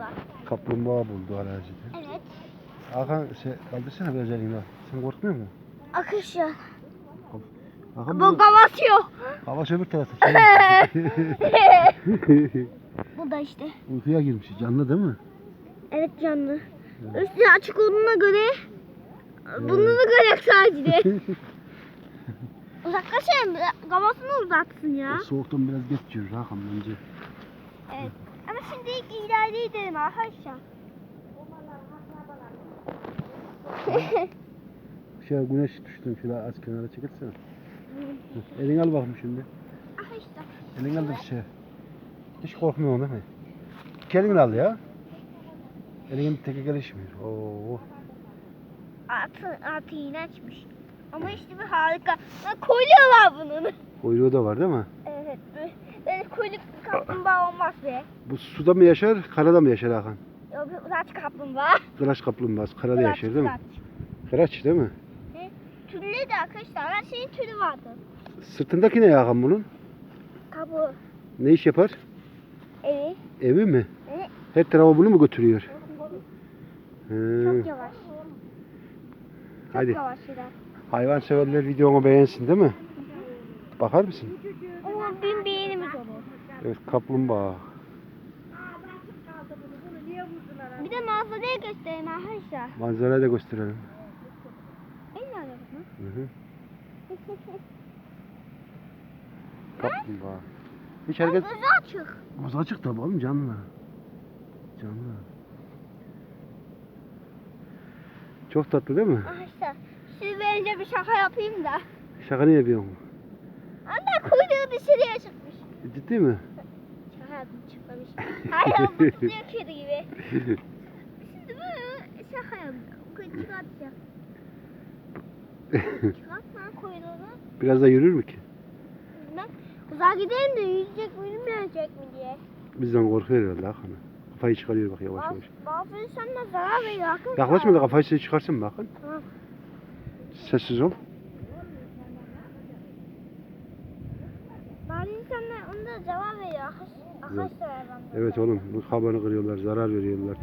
burada. Kaplumbağa buldu arazide. Evet. Hakan şey, kaldırsana biraz elini. Sen korkmuyor musun? Akış ya. Hakan Bu bu kavatıyor. hava öbür tarafta. Bu da işte. Uykuya girmiş. Canlı değil mi? Evet canlı. Üstü açık olduğuna göre bunu da görecek sadece. Uzaklaşın. Kafasını uzatsın ya. O soğuktan biraz geç yürür Hakan bence. Evet. Ama şimdi ilk ileride gidelim arkadaşlar. Şöyle güneş düştün şöyle az kenara çekilsene. Hı, Elini al bakayım şimdi. Arkadaşlar. Elini al da şey. Hiç korkmuyorsun değil mi? İki elini al ya. Elinin teke gelişmiyor. Oo. Altı, altı iğrençmiş. Ama işte bir harika. Ha, Kolye var bunun. Kuyruğu da var değil mi? Evet. Böyle kuyruk kaplumbağa olmaz be. Bu suda mı yaşar, karada mı yaşar Hakan? Yok uzak kaplumbağa. Kıraç kaplumbağası karada Kıraç, yaşar değil mi? kıraç. Kıraç değil mi? Türleri de arkadaşlar her şeyin türü vardı. Sırtındaki ne Hakan bunun? Kabuğu, Ne iş yapar? evi. Evi mi? Evet. Her tarafa bunu mu götürüyor? Hı. Çok yavaş. Çok Hadi. yavaş. Hayvan severler videomu beğensin değil mi? Bakar mısın? Evet kaplumbağa. Bir de manzarayı göstereyim arkadaşlar. Manzarayı da gösterelim. En önemli. Hı hı. Kaplumbağa. Hiç hareket... Gözü açık. Göz açık tabi oğlum canlı. Canlı. Çok tatlı değil mi? Arkadaşlar siz bence bir şaka yapayım da. Şaka ne yapıyorsun? Anne kuyruğu dışarıya çıkmış. Ciddi mi? Hayır bu tutuyor kedi gibi. Şimdi böyle şaka. Kuyruğu çıkartacak. Çıkartma kuyruğunu. Biraz da yürür mü ki? Ben uzağa gidelim de yüzecek mi yürümeyecek mi diye. Bizden korkuyor herhalde Hakan'ı. Kafayı çıkarıyor bak yavaş yavaş. bazı insanlar zarar veriyor. arkadaşlar. Yaklaşma da kafayı size çıkarsın bakın. Tamam. Sessiz ol. Bazı insanlar onda zarar veriyor. arkadaş- Evet oğlum bu kabanı kırıyorlar, zarar veriyorlar.